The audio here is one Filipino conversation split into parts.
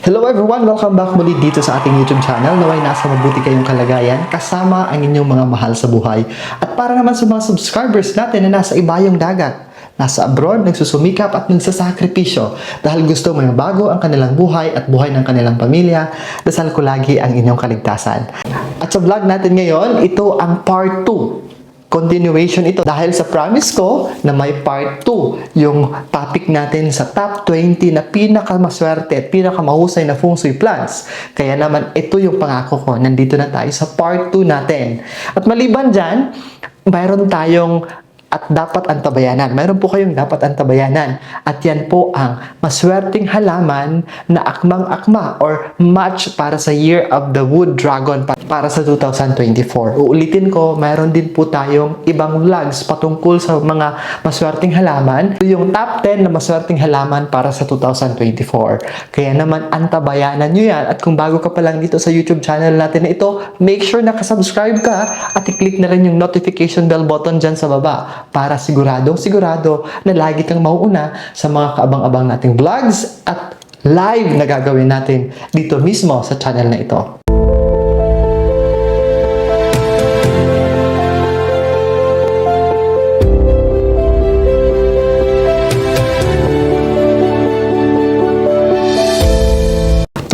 Hello everyone! Welcome back muli dito sa ating YouTube channel. Naway nasa mabuti kayong kalagayan kasama ang inyong mga mahal sa buhay. At para naman sa mga subscribers natin na nasa ibayong dagat, nasa abroad, nagsusumikap at nagsasakripisyo dahil gusto may bago ang kanilang buhay at buhay ng kanilang pamilya, dasal ko lagi ang inyong kaligtasan. At sa vlog natin ngayon, ito ang part 2 continuation ito dahil sa promise ko na may part 2 yung topic natin sa top 20 na pinakamaswerte at pinakamahusay na feng shui plants. Kaya naman ito yung pangako ko. Nandito na tayo sa part 2 natin. At maliban dyan, mayroon tayong at dapat antabayanan. Mayroon po kayong dapat antabayanan. At yan po ang maswerteng halaman na akmang-akma or match para sa Year of the Wood Dragon pa- para sa 2024. Uulitin ko, mayroon din po tayong ibang vlogs patungkol sa mga maswerteng halaman. Ito yung top 10 na maswerteng halaman para sa 2024. Kaya naman antabayanan nyo yan. At kung bago ka pa lang dito sa YouTube channel natin na ito, make sure nakasubscribe ka at i-click na rin yung notification bell button dyan sa baba para siguradong sigurado na lagi kang mauuna sa mga kaabang-abang nating vlogs at live na gagawin natin dito mismo sa channel na ito.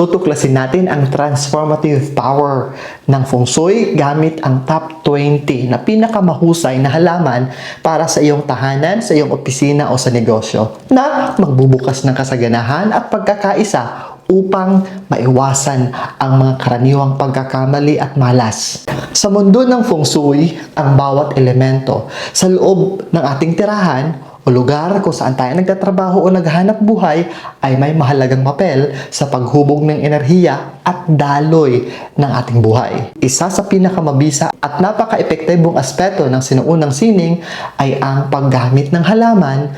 Tutuklasin natin ang transformative power ng feng shui gamit ang top 20 na pinakamahusay na halaman para sa iyong tahanan, sa iyong opisina o sa negosyo na magbubukas ng kasaganahan at pagkakaisa upang maiwasan ang mga karaniwang pagkakamali at malas. Sa mundo ng feng shui, ang bawat elemento sa loob ng ating tirahan o lugar kung saan tayo nagtatrabaho o naghahanap buhay ay may mahalagang papel sa paghubog ng enerhiya at daloy ng ating buhay. Isa sa pinakamabisa at napaka-epektibong aspeto ng sinuunang sining ay ang paggamit ng halaman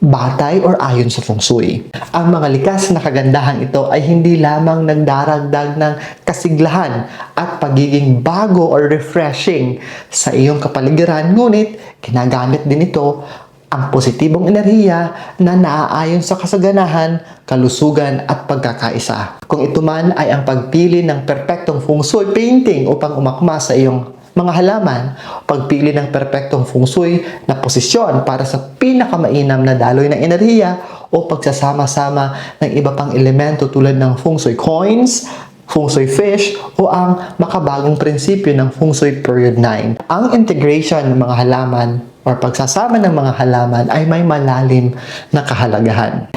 batay or ayon sa feng shui. Ang mga likas na kagandahan ito ay hindi lamang nagdaragdag ng kasiglahan at pagiging bago or refreshing sa iyong kapaligiran, ngunit ginagamit din ito ang positibong enerhiya na naaayon sa kasaganahan, kalusugan at pagkakaisa. Kung ito man ay ang pagpili ng perpektong feng shui painting upang umakma sa iyong mga halaman, pagpili ng perpektong feng shui na posisyon para sa pinakamainam na daloy ng enerhiya o pagsasama-sama ng iba pang elemento tulad ng feng shui coins, feng shui fish o ang makabagong prinsipyo ng feng shui period 9. Ang integration ng mga halaman or pagsasama ng mga halaman ay may malalim na kahalagahan.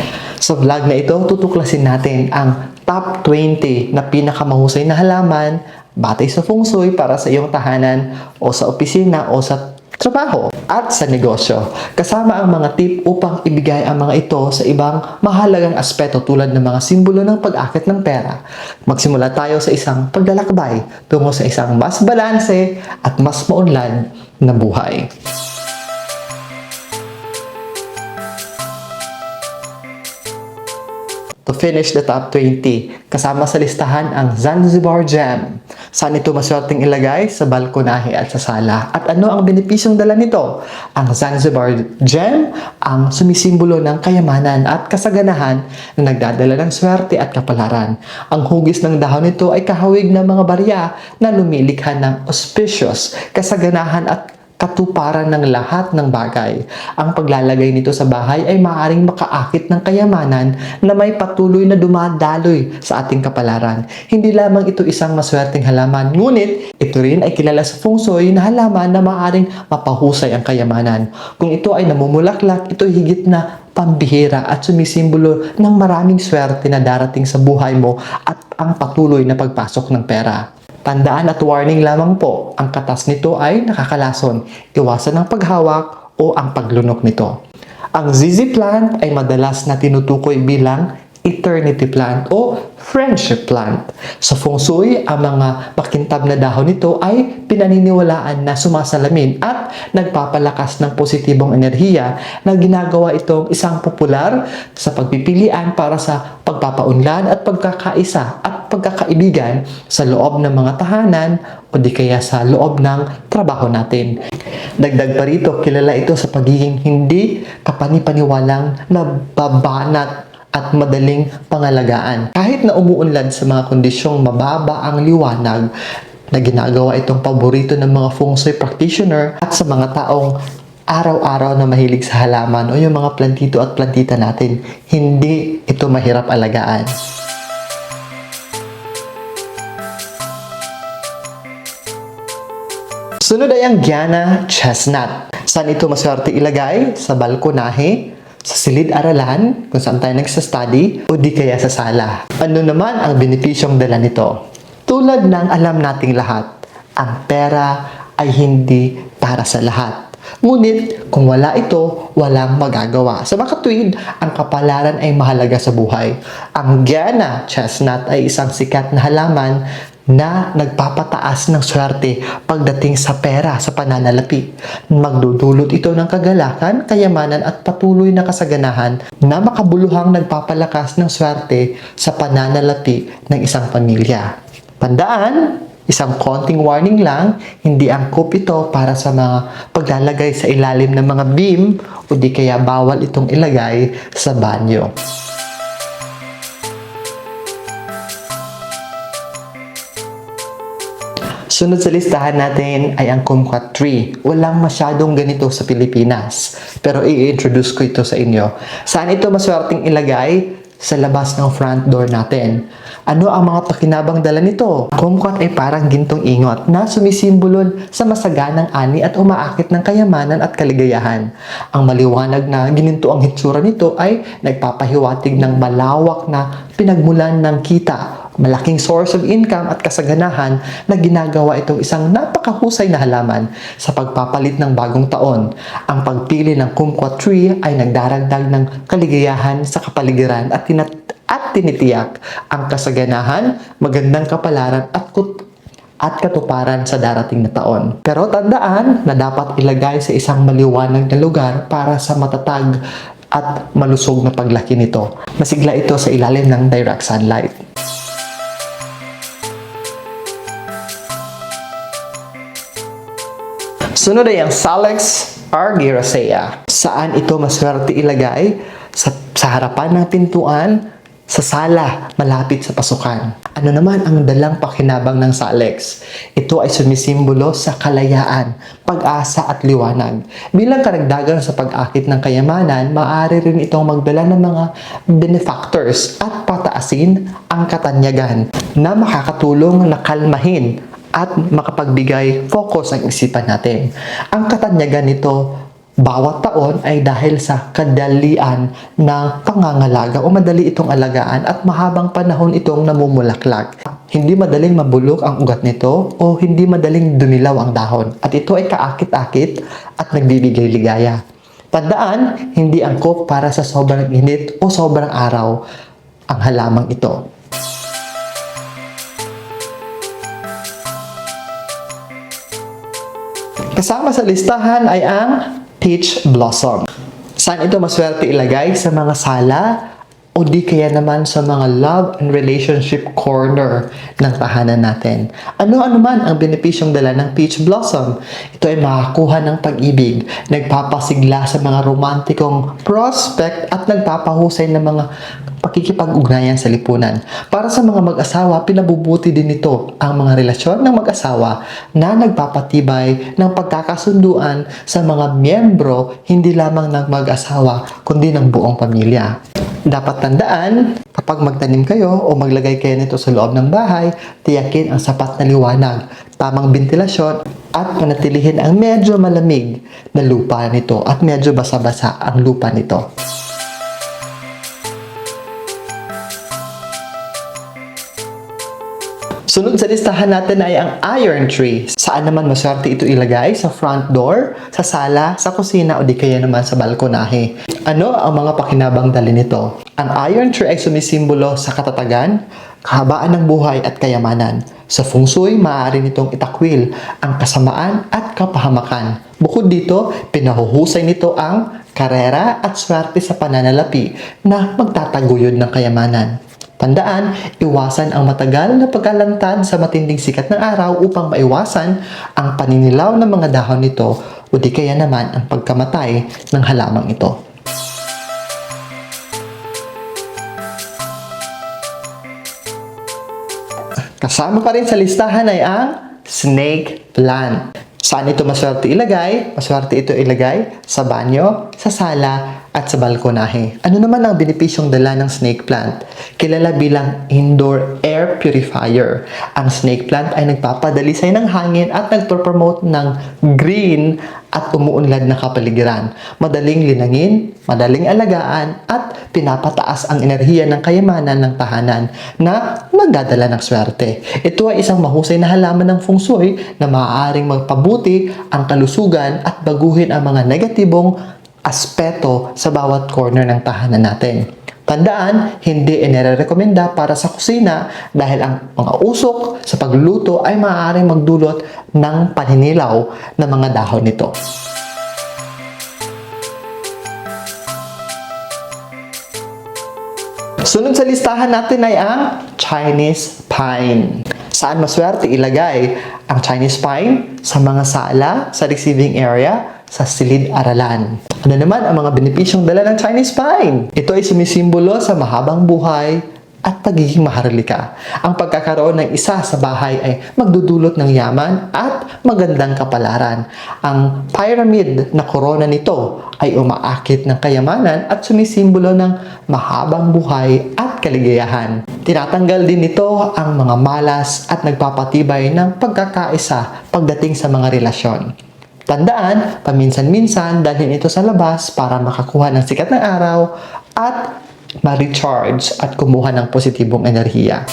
Sa vlog na ito, tutuklasin natin ang top 20 na pinakamahusay na halaman batay sa feng shui para sa iyong tahanan o sa opisina o sa trabaho at sa negosyo. Kasama ang mga tip upang ibigay ang mga ito sa ibang mahalagang aspeto tulad ng mga simbolo ng pag-akit ng pera. Magsimula tayo sa isang paglalakbay tungo sa isang mas balanse at mas maunlad na buhay. To finish the top 20. Kasama sa listahan ang Zanzibar Jam. Saan ito maswerteng ilagay? Sa balkonahe at sa sala. At ano ang benepisyong dala nito? Ang Zanzibar Jam ang sumisimbolo ng kayamanan at kasaganahan na nagdadala ng swerte at kapalaran. Ang hugis ng dahon nito ay kahawig ng mga barya na lumilikha ng auspicious, kasaganahan at katuparan ng lahat ng bagay. Ang paglalagay nito sa bahay ay maaaring makaakit ng kayamanan na may patuloy na dumadaloy sa ating kapalaran. Hindi lamang ito isang maswerteng halaman, ngunit ito rin ay kilala sa feng shui na halaman na maaaring mapahusay ang kayamanan. Kung ito ay namumulaklak, ito higit na pambihira at sumisimbolo ng maraming swerte na darating sa buhay mo at ang patuloy na pagpasok ng pera. Tandaan at warning lamang po, ang katas nito ay nakakalason. Iwasan ang paghawak o ang paglunok nito. Ang ZZ plant ay madalas na tinutukoy bilang eternity plant o friendship plant. Sa feng shui, ang mga makintab na dahon nito ay pinaniniwalaan na sumasalamin at nagpapalakas ng positibong enerhiya na ginagawa itong isang popular sa pagpipilian para sa pagpapaunlad at pagkakaisa at pagkakaibigan sa loob ng mga tahanan o di kaya sa loob ng trabaho natin. Dagdag pa rito, kilala ito sa pagiging hindi kapanipaniwalang nababanat at madaling pangalagaan. Kahit na umuunlad sa mga kondisyong mababa ang liwanag, na ginagawa itong paborito ng mga feng shui practitioner at sa mga taong araw-araw na mahilig sa halaman o yung mga plantito at plantita natin, hindi ito mahirap alagaan. Sunod ay ang Giana Chestnut. Saan ito maswerte ilagay? Sa balkonahe, sa silid-aralan, kung saan tayo nagsa-study, o di kaya sa sala. Ano naman ang benepisyong dala nito? Tulad ng alam nating lahat, ang pera ay hindi para sa lahat. Ngunit, kung wala ito, walang magagawa. Sa mga tuwid, ang kapalaran ay mahalaga sa buhay. Ang Giana Chestnut ay isang sikat na halaman na nagpapataas ng swerte pagdating sa pera sa pananalapi. Magdudulot ito ng kagalakan, kayamanan at patuloy na kasaganahan na makabuluhang nagpapalakas ng swerte sa pananalapi ng isang pamilya. Tandaan, isang konting warning lang, hindi angkop ito para sa mga paglalagay sa ilalim ng mga beam o di kaya bawal itong ilagay sa banyo. Sunod sa listahan natin ay ang kumquat tree. Walang masyadong ganito sa Pilipinas. Pero i-introduce ko ito sa inyo. Saan ito maswerteng ilagay? Sa labas ng front door natin. Ano ang mga pakinabang dala nito? Kumquat ay parang gintong ingot na sumisimbolon sa masaganang ani at umaakit ng kayamanan at kaligayahan. Ang maliwanag na gininto ang hitsura nito ay nagpapahiwatig ng malawak na pinagmulan ng kita malaking source of income at kasaganahan na ginagawa itong isang napakahusay na halaman sa pagpapalit ng bagong taon. Ang pagpili ng kumquat tree ay nagdaragdag ng kaligayahan sa kapaligiran at, tinat- at tinitiyak ang kasaganahan, magandang kapalaran at kut at katuparan sa darating na taon. Pero tandaan na dapat ilagay sa isang maliwanag na lugar para sa matatag at malusog na paglaki nito. Masigla ito sa ilalim ng direct sunlight. Sunod ay ang Salix argyracea. Saan ito maswerte ilagay? Sa, sa harapan ng pintuan, sa sala, malapit sa pasukan. Ano naman ang dalang pakinabang ng Salix? Ito ay sumisimbolo sa kalayaan, pag-asa at liwanag. Bilang karagdagan sa pag-akit ng kayamanan, maaari rin itong magdala ng mga benefactors at pataasin ang katanyagan na makakatulong na kalmahin at makapagbigay focus ang isipan natin. Ang katanyagan nito bawat taon ay dahil sa kadalian ng pangangalaga o madali itong alagaan at mahabang panahon itong namumulaklak. Hindi madaling mabulok ang ugat nito o hindi madaling dumilaw ang dahon at ito ay kaakit-akit at nagbibigay ligaya. Tandaan, hindi angkop para sa sobrang init o sobrang araw ang halamang ito. Kasama sa listahan ay ang peach blossom. Saan ito maswerte ilagay? Sa mga sala o di kaya naman sa mga love and relationship corner ng tahanan natin. Ano-ano man ang benepisyong dala ng peach blossom? Ito ay makakuha ng pag-ibig, nagpapasigla sa mga romantikong prospect at nagpapahusay ng mga pakikipag-ugnayan sa lipunan. Para sa mga mag-asawa, pinabubuti din ito ang mga relasyon ng mag-asawa na nagpapatibay ng pagkakasunduan sa mga miyembro hindi lamang ng mag-asawa kundi ng buong pamilya. Dapat tandaan, kapag magtanim kayo o maglagay kayo nito sa loob ng bahay, tiyakin ang sapat na liwanag, tamang ventilasyon, at panatilihin ang medyo malamig na lupa nito at medyo basa-basa ang lupa nito. Sunod sa listahan natin ay ang iron tree. Saan naman maswerte ito ilagay? Sa front door, sa sala, sa kusina o di kaya naman sa balkonahe. Ano ang mga pakinabang dali nito? Ang iron tree ay sumisimbolo sa katatagan, kahabaan ng buhay at kayamanan. Sa feng shui, maaari nitong itakwil ang kasamaan at kapahamakan. Bukod dito, pinahuhusay nito ang karera at swerte sa pananalapi na magtataguyod ng kayamanan. Tandaan, iwasan ang matagal na pagkalantad sa matinding sikat ng araw upang maiwasan ang paninilaw ng mga dahon nito o di kaya naman ang pagkamatay ng halamang ito. Kasama pa rin sa listahan ay ang snake plant. Saan ito maswerte ilagay? Maswerte ito ilagay sa banyo, sa sala, at sa balkonahe. Ano naman ang benepisyong dala ng snake plant? Kilala bilang indoor air purifier. Ang snake plant ay nagpapadali sa'yo ng hangin at nagpropromote ng green at umuunlad na kapaligiran. Madaling linangin, madaling alagaan, at pinapataas ang enerhiya ng kayamanan ng tahanan na nagdadala ng swerte. Ito ay isang mahusay na halaman ng feng shui na maaaring magpabuti ang kalusugan at baguhin ang mga negatibong aspeto sa bawat corner ng tahanan natin. Tandaan, hindi inirekomenda para sa kusina dahil ang mga usok sa pagluluto ay maaaring magdulot ng paninilaw ng mga dahon nito. Sunod sa listahan natin ay ang Chinese pine. Saan maswerte ilagay ang Chinese pine? Sa mga sala, sa receiving area, sa silid-aralan. Ano naman ang mga benepisyong dala ng Chinese pine? Ito ay sumisimbolo sa mahabang buhay at pagiging maharlika. Ang pagkakaroon ng isa sa bahay ay magdudulot ng yaman at magandang kapalaran. Ang pyramid na korona nito ay umaakit ng kayamanan at sumisimbolo ng mahabang buhay at kaligayahan. Tinatanggal din nito ang mga malas at nagpapatibay ng pagkakaisa pagdating sa mga relasyon. Tandaan, paminsan-minsan dalhin ito sa labas para makakuha ng sikat ng araw at ma-recharge at kumuha ng positibong enerhiya.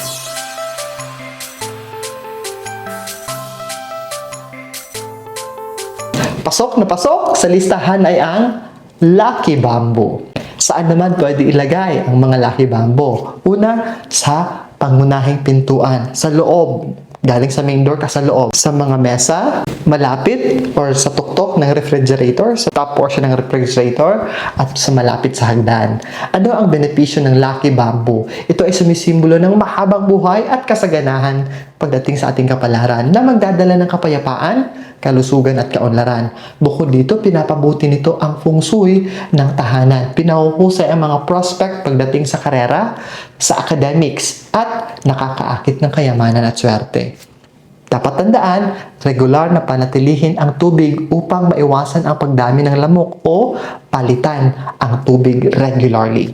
Pasok na pasok sa listahan ay ang Lucky Bamboo. Saan naman pwede ilagay ang mga Lucky Bamboo? Una, sa pangunahing pintuan, sa loob galing sa main door ka sa loob. Sa mga mesa, malapit or sa tuktok ng refrigerator, sa top portion ng refrigerator, at sa malapit sa hagdan. Ano ang benepisyo ng Lucky Bamboo? Ito ay sumisimbolo ng mahabang buhay at kasaganahan pagdating sa ating kapalaran na magdadala ng kapayapaan, kalusugan at kaunlaran. Bukod dito, pinapabuti nito ang feng shui ng tahanan. Pinahuhusay ang mga prospect pagdating sa karera, sa academics, at nakakaakit ng kayamanan at swerte. Dapat tandaan, regular na panatilihin ang tubig upang maiwasan ang pagdami ng lamok o palitan ang tubig regularly.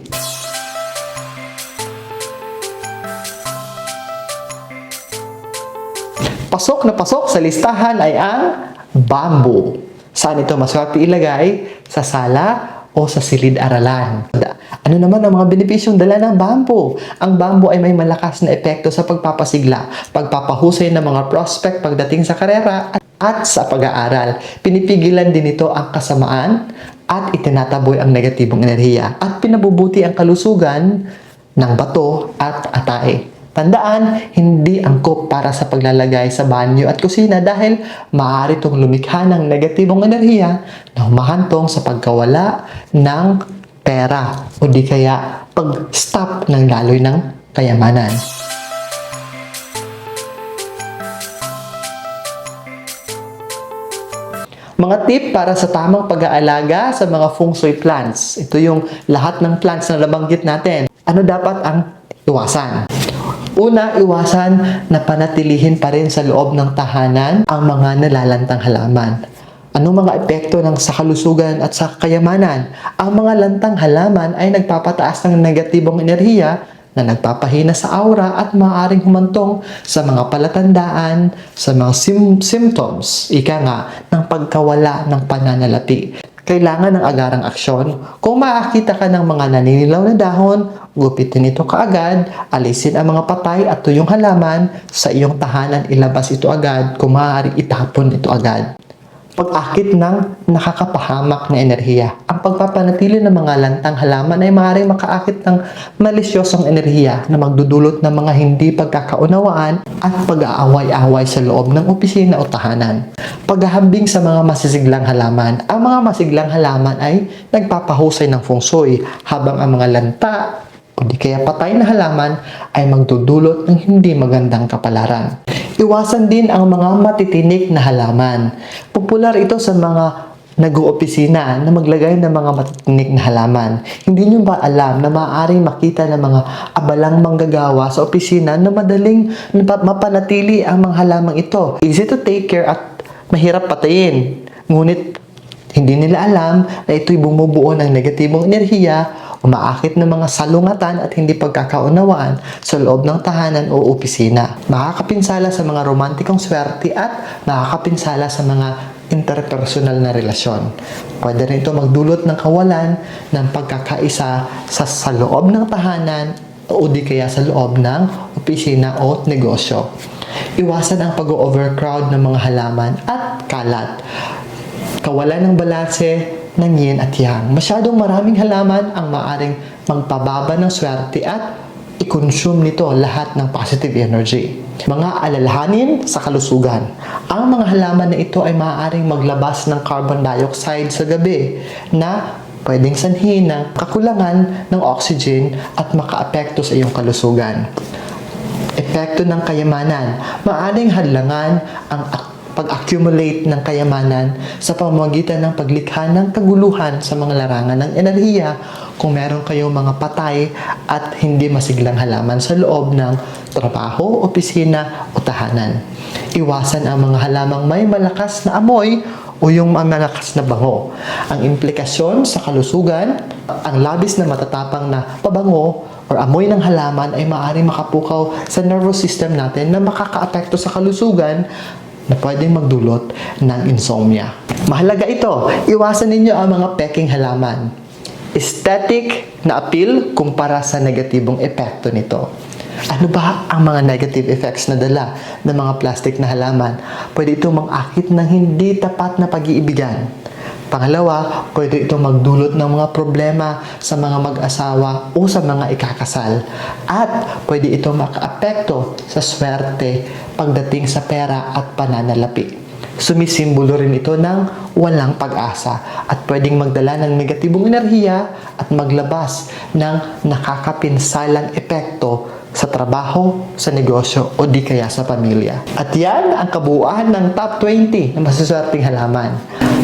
Pasok na pasok sa listahan ay ang bamboo. Saan ito maswerte ilagay? Sa sala o sa silid-aralan. Ano naman ang mga benepisyong dala ng bamboo? Ang bamboo ay may malakas na epekto sa pagpapasigla, pagpapahusay ng mga prospect pagdating sa karera at, sa pag-aaral. Pinipigilan din ito ang kasamaan at itinataboy ang negatibong enerhiya at pinabubuti ang kalusugan ng bato at atay. Tandaan, hindi angkop para sa paglalagay sa banyo at kusina dahil maaari itong lumikha ng negatibong enerhiya na humahantong sa pagkawala ng pera o di kaya pag-stop ng daloy ng kayamanan. Mga tip para sa tamang pag-aalaga sa mga feng shui plants. Ito yung lahat ng plants na nabanggit natin. Ano dapat ang iwasan? Una, iwasan na panatilihin pa rin sa loob ng tahanan ang mga nalalantang halaman. Ano mga epekto ng sa kalusugan at sa kayamanan? Ang mga lantang halaman ay nagpapataas ng negatibong enerhiya na nagpapahina sa aura at maaaring humantong sa mga palatandaan, sa mga sim- symptoms, ika nga, ng pagkawala ng pananalapi. Kailangan ng agarang aksyon. Kung makakita ka ng mga naninilaw na dahon, gupitin ito kaagad, alisin ang mga patay at tuyong halaman. Sa iyong tahanan, ilabas ito agad, kung maaari itapon ito agad pag-akit ng nakakapahamak na enerhiya. Ang pagpapanatili ng mga lantang halaman ay maaaring makaakit ng malisyosong enerhiya na magdudulot ng mga hindi pagkakaunawaan at pag-aaway-away sa loob ng opisina o tahanan. Paghahambing sa mga masisiglang halaman. Ang mga masiglang halaman ay nagpapahusay ng feng shui habang ang mga lanta o di kaya patay na halaman ay magdudulot ng hindi magandang kapalaran. Iwasan din ang mga matitinik na halaman. Popular ito sa mga nag-oopisina na maglagay ng mga matitinik na halaman. Hindi nyo ba alam na maaaring makita ng mga abalang manggagawa sa opisina na madaling mapanatili ang mga halamang ito? Easy to take care at mahirap patayin. Ngunit hindi nila alam na ito'y bumubuo ng negatibong enerhiya, umaakit ng mga salungatan at hindi pagkakaunawaan sa loob ng tahanan o opisina. Makakapinsala sa mga romantikong swerte at makakapinsala sa mga interpersonal na relasyon. Pwede rin ito magdulot ng kawalan ng pagkakaisa sa, sa loob ng tahanan o di kaya sa loob ng opisina o negosyo. Iwasan ang pag-overcrowd ng mga halaman at kalat kawalan ng balanse ng yin at yang. Masyadong maraming halaman ang maaring magpababa ng swerte at i-consume nito lahat ng positive energy. Mga alalahanin sa kalusugan. Ang mga halaman na ito ay maaaring maglabas ng carbon dioxide sa gabi na pwedeng sanhin ng kakulangan ng oxygen at makaapekto sa iyong kalusugan epekto ng kayamanan. Maaring hadlangan ang pag-accumulate ng kayamanan sa pamamagitan ng paglikha ng kaguluhan sa mga larangan ng enerhiya kung meron kayong mga patay at hindi masiglang halaman sa loob ng trabaho, opisina o tahanan. Iwasan ang mga halamang may malakas na amoy o yung malakas na bango. Ang implikasyon sa kalusugan, ang labis na matatapang na pabango or amoy ng halaman ay maaaring makapukaw sa nervous system natin na makakaapekto sa kalusugan na pwedeng magdulot ng insomnia. Mahalaga ito, iwasan ninyo ang mga peking halaman. Aesthetic na appeal kumpara sa negatibong epekto nito. Ano ba ang mga negative effects na dala ng mga plastic na halaman? Pwede itong mang-akit ng hindi tapat na pag-iibigan. Pangalawa, pwede itong magdulot ng mga problema sa mga mag-asawa o sa mga ikakasal. At pwede itong makaapekto sa swerte pagdating sa pera at pananalapi. Sumisimbolo rin ito ng walang pag-asa at pwedeng magdala ng negatibong enerhiya at maglabas ng nakakapinsalang epekto sa trabaho, sa negosyo o di kaya sa pamilya. At yan ang kabuuan ng top 20 na masuswerteng halaman.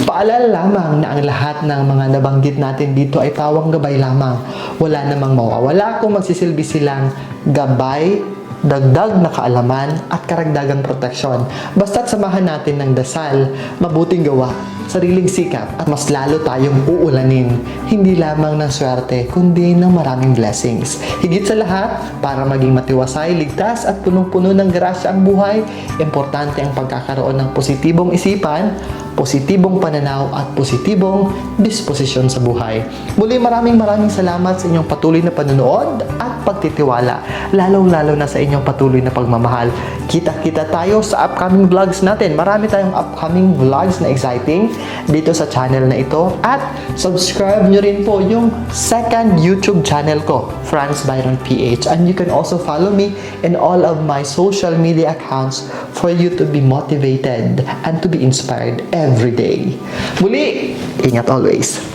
Paalala lamang na ang lahat ng mga nabanggit natin dito ay pawang gabay lamang. Wala namang mawawala kung magsisilbi silang gabay dagdag na kaalaman at karagdagang proteksyon. Basta't samahan natin ng dasal, mabuting gawa, sariling sikap at mas lalo tayong uulanin. Hindi lamang ng swerte, kundi ng maraming blessings. Higit sa lahat, para maging matiwasay, ligtas at punong-puno ng grasya ang buhay, importante ang pagkakaroon ng positibong isipan, positibong pananaw at positibong disposisyon sa buhay. Muli maraming maraming salamat sa inyong patuloy na panonood at pagtitiwala, lalong-lalo na sa inyong patuloy na pagmamahal. Kita-kita tayo sa upcoming vlogs natin. Marami tayong upcoming vlogs na exciting dito sa channel na ito at subscribe nyo rin po yung second YouTube channel ko, Franz Byron PH. And you can also follow me in all of my social media accounts for you to be motivated and to be inspired every day. Muli, ingat always.